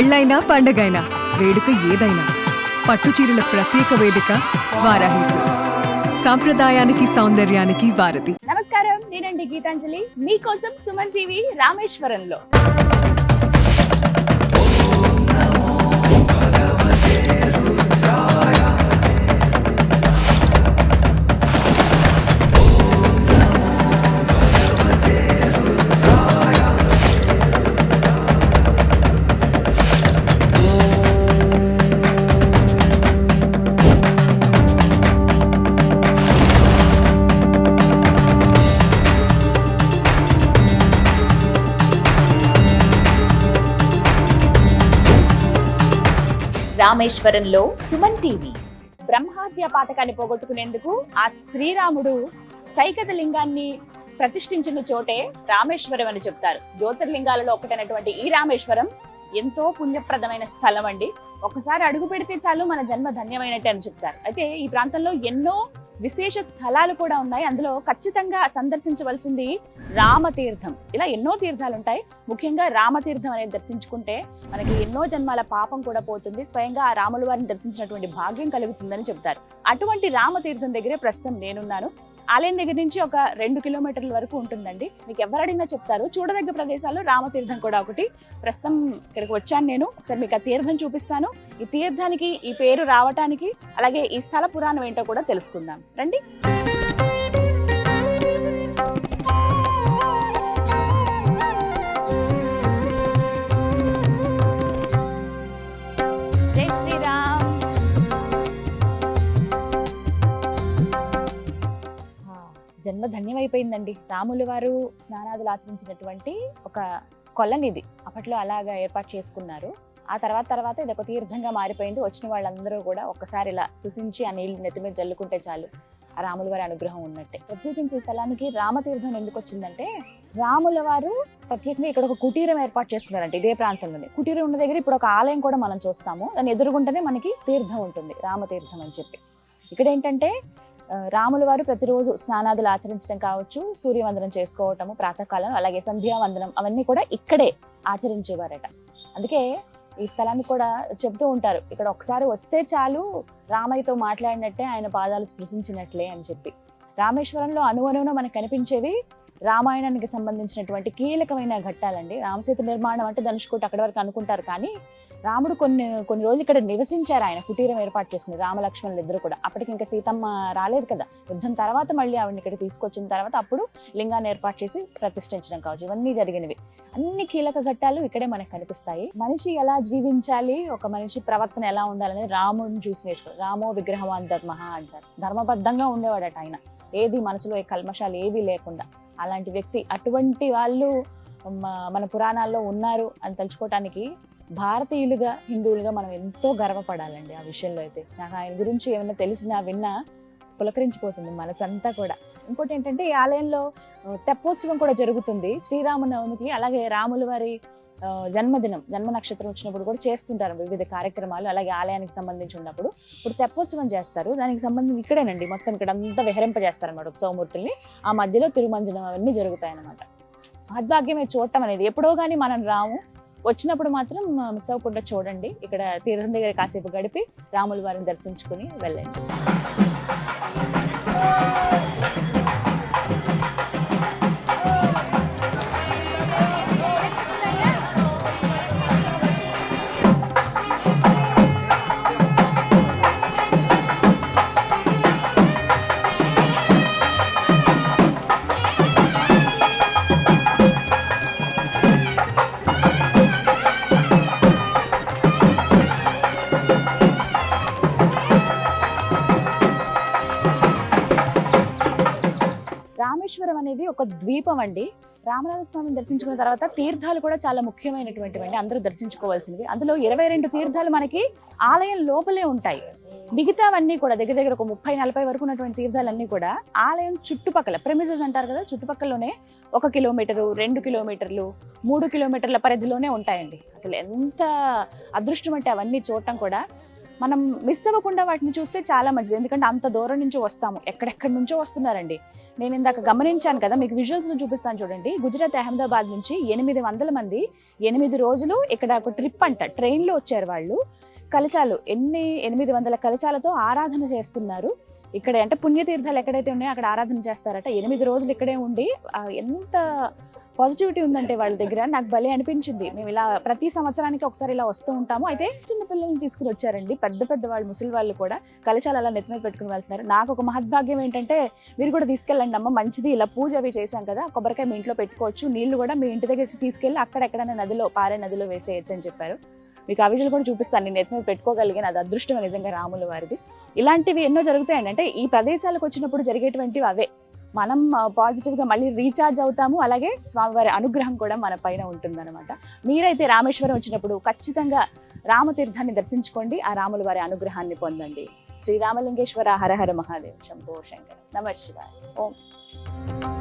పెళ్ళైనా పండగైనా వేడుక ఏదైనా పట్టుచీరల ప్రత్యేక వేదిక వారాహి సిల్క్స్ సాంప్రదాయానికి సౌందర్యానికి వారధి. నమస్కారం నేనండి గీతాంజలి. మీకోసం సుమన్ టీవీ రామేశ్వరంలో. రామేశ్వరంలో సుమన్ టీవీ. బ్రహ్మాద్య పాతకాన్ని పోగొట్టుకునేందుకు ఆ శ్రీరాముడు సైకత లింగాన్ని ప్రతిష్ఠించిన చోటే రామేశ్వరం అని చెప్తారు. జ్యోతిర్లింగాలలో ఒకటైనటువంటి ఈ రామేశ్వరం ఎంతో పుణ్యప్రదమైన స్థలం అండి. ఒకసారి అడుగు పెడితే చాలు మన జన్మ ధన్యమైనట్టే అని చెప్తారు. అయితే ఈ ప్రాంతంలో ఎన్నో విశేష స్థలాలు కూడా ఉన్నాయి. అందులో ఖచ్చితంగా సందర్శించవలసింది రామతీర్థం. ఇలా ఎన్నో తీర్థాలు ఉంటాయి ముఖ్యంగా రామతీర్థం అనేది దర్శించుకుంటే మనకి ఎన్నో జన్మాల పాపం కూడా పోతుంది. స్వయంగా ఆ రాముల వారిని దర్శించినటువంటి భాగ్యం కలుగుతుందని చెప్తారు అటువంటి రామతీర్థం దగ్గరే ప్రస్తుతం నేనున్నాను. ఆలయం దగ్గర నుంచి ఒక రెండు కిలోమీటర్ల వరకు ఉంటుందండి. మీకు ఎవరడినా చెప్తారు. చూడదగ్గ ప్రదేశాల్లో రామతీర్థం కూడా ఒకటి. ప్రస్తుతం ఇక్కడికి వచ్చాను నేను. ఒకసారి మీకు ఆ తీర్థం చూపిస్తాను. ఈ తీర్థానికి ఈ పేరు రావటానికి అలాగే ఈ స్థల పురాణం ఏంటో కూడా తెలుసుకుందాం. రండి. జన్మ ధన్యమైపోయిందండి. రాములు వారు స్నానాదులు ఆచరించినటువంటి ఒక కొలనిది. అప్పట్లో అలాగా ఏర్పాటు చేసుకున్నారు. ఆ తర్వాత తర్వాత ఇది ఒక తీర్థంగా మారిపోయింది. వచ్చిన వాళ్ళందరూ కూడా ఒక్కసారి ఇలా స్పృశించి ఆ నీళ్ళు నెత్తి మీద జల్లుకుంటే చాలు. ఆ రాముల వారి అనుగ్రహం ఉన్నట్టే. ప్రత్యేకించి ఈ స్థలానికి రామతీర్థం ఎందుకు వచ్చిందంటే రాముల వారు ప్రత్యేకంగా ఇక్కడ ఒక కుటీరం ఏర్పాటు చేసుకున్నారంట ఇదే ప్రాంతంలోనే. కుటీరం ఉన్న దగ్గర ఇప్పుడు ఒక ఆలయం కూడా మనం చూస్తాము. దాని ఎదురుగుంటేనే మనకి తీర్థం ఉంటుంది. రామతీర్థం అని చెప్పి. ఇక్కడ ఏంటంటే రాముల వారు ప్రతిరోజు స్నానాదులు ఆచరించడం కావచ్చు సూర్యవందనం చేసుకోవటము ప్రాతకాలం అలాగే సంధ్యావందనం అవన్నీ కూడా ఇక్కడే ఆచరించేవారట. అందుకే ఈ స్థలాన్ని కూడా చెప్తూ ఉంటారు ఇక్కడ ఒకసారి వస్తే చాలు రామయ్యతో మాట్లాడినట్టే ఆయన పాదాలు స్పృశించినట్లే అని చెప్పి. రామేశ్వరంలో అణువణువున మనకు కనిపించేవి రామాయణానికి సంబంధించినటువంటి కీలకమైన ఘట్టాలండి. రామసేతు నిర్మాణం అంటే ధనుష్కోటి అక్కడి వరకు అనుకుంటారు కానీ రాముడు కొన్ని కొన్ని రోజులు ఇక్కడ నివసించారు ఆయన. కుటీరం ఏర్పాటు చేసుకుని రామలక్ష్మణులు ఇద్దరు కూడా. అప్పటికి ఇంకా సీతమ్మ రాలేదు కదా. యుద్ధం తర్వాత మళ్ళీ ఆవిడని ఇక్కడ తీసుకొచ్చిన తర్వాత అప్పుడు లింగాన్ని ఏర్పాటు చేసి ప్రతిష్ఠించడం కావచ్చు. ఇవన్నీ జరిగినవి. అన్ని కీలక ఘట్టాలు ఇక్కడే మనకు కనిపిస్తాయి. మనిషి ఎలా జీవించాలి? ఒక మనిషి ప్రవర్తన ఎలా ఉండాలని రాముడిని చూసి నేర్చుకో రామో విగ్రహం ధర్మ అంటారు. ధర్మబద్ధంగా ఉండేవాడట ఆయన. ఏది మనసులో ఏ కల్మషాలు ఏవీ లేకుండా. అలాంటి వ్యక్తి అటువంటి వాళ్ళు మన పురాణాల్లో ఉన్నారు అని తలుచుకోవటానికి భారతీయులుగా హిందువులుగా మనం ఎంతో గర్వపడాలండి ఆ విషయంలో అయితే. నాకు ఆయన గురించి ఏమైనా తెలిసినా విన్నా పులకరించిపోతుంది మనసంతా కూడా. ఇంకోటి ఏంటంటే ఈ ఆలయంలో తెప్పోత్సవం కూడా జరుగుతుంది. శ్రీరామనవమికి అలాగే రాముల వారి జన్మదినం జన్మ నక్షత్రం వచ్చినప్పుడు కూడా చేస్తుంటారు వివిధ కార్యక్రమాలు అలాగే ఆలయానికి సంబంధించి ఉన్నప్పుడు. ఇప్పుడు తెప్పోత్సవం చేస్తారు. దానికి సంబంధించి ఇక్కడేనండి. మొత్తం ఇక్కడ అంతా విహరింపజేస్తారు ఉత్సవమూర్తుల్ని. ఆ మధ్యలో తిరుమంజనం అవన్నీ జరుగుతాయి అన్నమాట మహద్భాగ్యమే చూడటం అనేది. ఎప్పుడో కానీ మనం రాము వచ్చినప్పుడు మాత్రం మిస్ అవ్వకుండా చూడండి. ఇక్కడ తీరం దగ్గర కాసేపు గడిపి రాముల వారిని దర్శించుకుని వెళ్ళండి. రామేశ్వరం అనేది ఒక ద్వీపం అండి. రామనాథ స్వామిని దర్శించుకున్న తర్వాత తీర్థాలు కూడా చాలా ముఖ్యమైనటువంటివి అందరూ దర్శించుకోవాల్సినవి. అందులో ఇరవై రెండు తీర్థాలు మనకి ఆలయం లోపలే ఉంటాయి. మిగతావన్నీ కూడా దగ్గర దగ్గర ఒక ముప్పై నలభై వరకు ఉన్నటువంటి తీర్థాలన్నీ కూడా ఆలయం చుట్టుపక్కల ప్రెమిసెస్ అంటారు కదా చుట్టుపక్కలలోనే ఒక కిలోమీటరు రెండు కిలోమీటర్లు మూడు కిలోమీటర్ల పరిధిలోనే ఉంటాయండి. అసలు ఎంత అదృష్టం అంటే అవన్నీ చూడటం కూడా మనం మిస్ అవ్వకుండా వాటిని చూస్తే చాలా మంచిది. ఎందుకంటే అంత దూరం నుంచి వస్తాము. ఎక్కడెక్కడి నుంచో వస్తున్నారండి. నేను ఇందాక గమనించాను కదా మీకు విజువల్స్ను చూపిస్తాను చూడండి. గుజరాత్ అహ్మదాబాద్ నుంచి ఎనిమిది వందల మంది ఎనిమిది రోజులు ఇక్కడ ఒక ట్రిప్ అంట. ట్రైన్లో వచ్చారు వాళ్ళు. కలశాలు ఎన్ని ఎనిమిది వందల కలశాలతో ఆరాధన చేస్తున్నారు. ఇక్కడ అంటే పుణ్యతీర్థాలు ఎక్కడైతే ఉన్నాయో అక్కడ ఆరాధన చేస్తారట. ఎనిమిది రోజులు ఇక్కడే ఉండి ఎంత పాజిటివిటీ ఉందంటే వాళ్ళ దగ్గర. నాకు భలే అనిపించింది. మేము ఇలా ప్రతి సంవత్సరానికి ఒకసారి ఇలా వస్తూ ఉంటాము. అయితే చిన్న పిల్లల్ని తీసుకుని వచ్చారండి. పెద్ద పెద్ద వాళ్ళు ముసలి వాళ్ళు కూడా కలశాలు అలా నెత్తి మీద పెట్టుకుని వెళ్తున్నారు. నాకు ఒక మహద్భాగ్యం ఏంటంటే మీరు కూడా తీసుకెళ్ళండి అమ్మ. మంచిది. ఇలా పూజ అవి చేశాం కదా. కొబ్బరికాయ మీ ఇంట్లో పెట్టుకోవచ్చు. నీళ్ళు కూడా మీ ఇంటి దగ్గరికి తీసుకెళ్ళి అక్కడెక్కడైనా నదిలో పారే నదిలో వేసేయచ్చు అని చెప్పారు. మీకు ఆ కూడా చూపిస్తాను. నేను ఎత్తి పెట్టుకోగలిగిన. అది అదృష్టం నిజంగా రాముల వారిది ఇలాంటివి ఎన్నో జరుగుతాయండి. అంటే ఈ ప్రదేశాలకు వచ్చినప్పుడు జరిగేటువంటివి అవే. మనం పాజిటివ్గా మళ్ళీ రీఛార్జ్ అవుతాము. అలాగే స్వామివారి అనుగ్రహం కూడా మన పైన ఉంటుందన్నమాట. మీరైతే రామేశ్వరం వచ్చినప్పుడు ఖచ్చితంగా రామతీర్థాన్ని దర్శించుకోండి. ఆ రాముల వారి అనుగ్రహాన్ని పొందండి. శ్రీరామలింగేశ్వర హరహర మహాదేవ్. శంభో శంకర్. నమ శివాయ. ఓం.